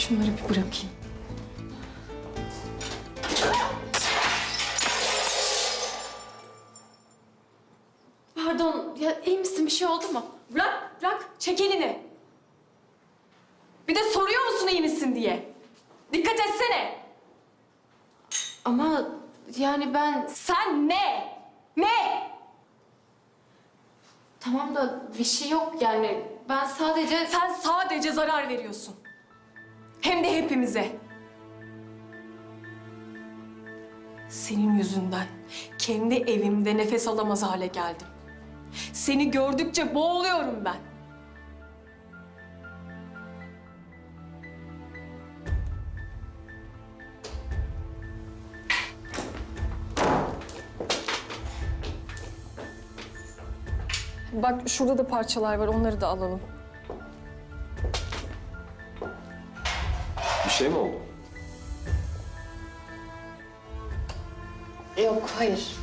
Şunları bir bırakayım. Pardon, ya iyi misin? Bir şey oldu mu? Bırak, bırak. Çek elini. Bir de soruyor musun iyi misin diye? Dikkat etsene. Ama yani ben... Sen ne? Ne? Tamam da bir şey yok yani. Ben sadece... Sen sadece zarar veriyorsun. Hem de hepimize. Senin yüzünden kendi evimde nefes alamaz hale geldim. Seni gördükçe boğuluyorum ben. Bak şurada da parçalar var, onları da alalım. Bir şey mi oldu? Yok, hayır.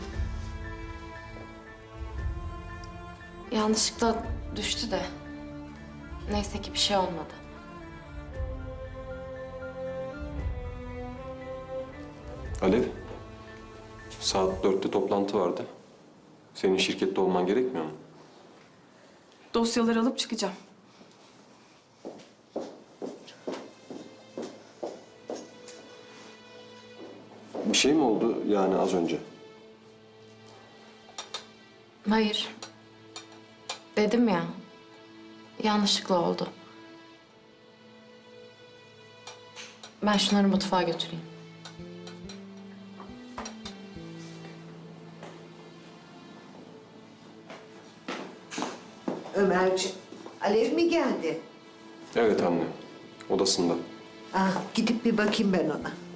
Yanlışlıkla düştü de. Neyse ki bir şey olmadı. Alev, saat dörtte toplantı vardı. Senin şirkette olman gerekmiyor mu? Dosyaları alıp çıkacağım. Şey mi oldu yani az önce? Hayır. Dedim ya. Yanlışlıkla oldu. Ben şunları mutfağa götüreyim. Ömerciğim, Alev mi geldi? Evet anne, odasında. Ah, gidip bir bakayım ben ona.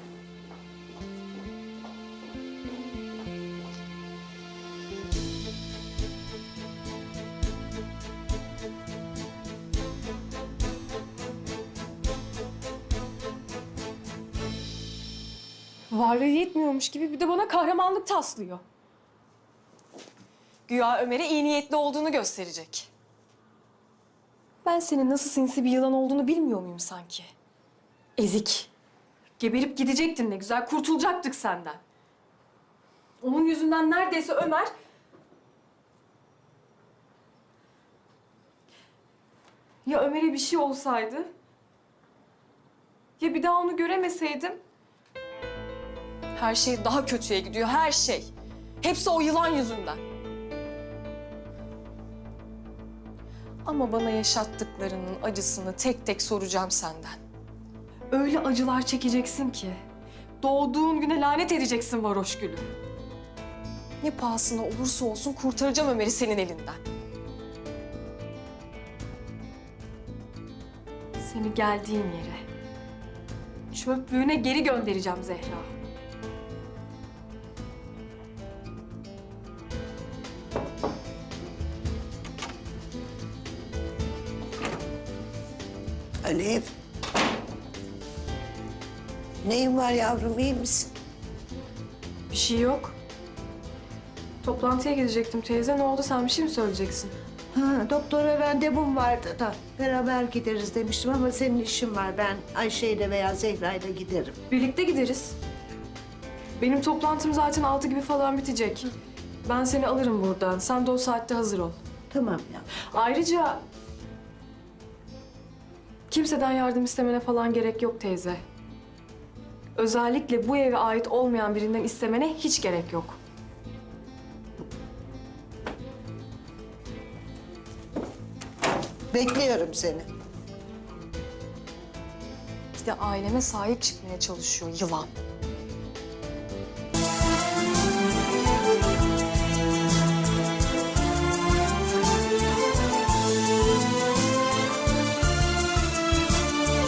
Varlığı yetmiyormuş gibi bir de bana kahramanlık taslıyor. Güya Ömer'e iyi niyetli olduğunu gösterecek. Ben senin nasıl sinsi bir yılan olduğunu bilmiyor muyum sanki? Ezik. Geberip gidecektin ne güzel, kurtulacaktık senden. Onun yüzünden neredeyse Ömer... Ya Ömer'e bir şey olsaydı? Ya bir daha onu göremeseydim? Her şey daha kötüye gidiyor, her şey. Hepsi o yılan yüzünden. Ama bana yaşattıklarının acısını tek tek soracağım senden. Öyle acılar çekeceksin ki doğduğun güne lanet edeceksin varoş gülü. Ne pahasına olursa olsun kurtaracağım Ömer'i senin elinden. Seni geldiğin yere, çöplüğüne geri göndereceğim Zehra. Alev. Neyin var yavrum, iyi misin? Bir şey yok. Toplantıya gidecektim teyze. Ne oldu? Sen bir şey mi söyleyeceksin? Ha, doktora randevum vardı da beraber gideriz demiştim ama senin işin var. Ben Ayşe ile veya Zehra ile giderim. Birlikte gideriz. Benim toplantım zaten altı gibi falan bitecek. Ben seni alırım buradan. Sen de o saatte hazır ol. Tamam ya. Ayrıca... Kimseden yardım istemene falan gerek yok teyze. Özellikle bu eve ait olmayan birinden istemene hiç gerek yok. Bekliyorum seni. Bir de aileme sahip çıkmaya çalışıyor yılan.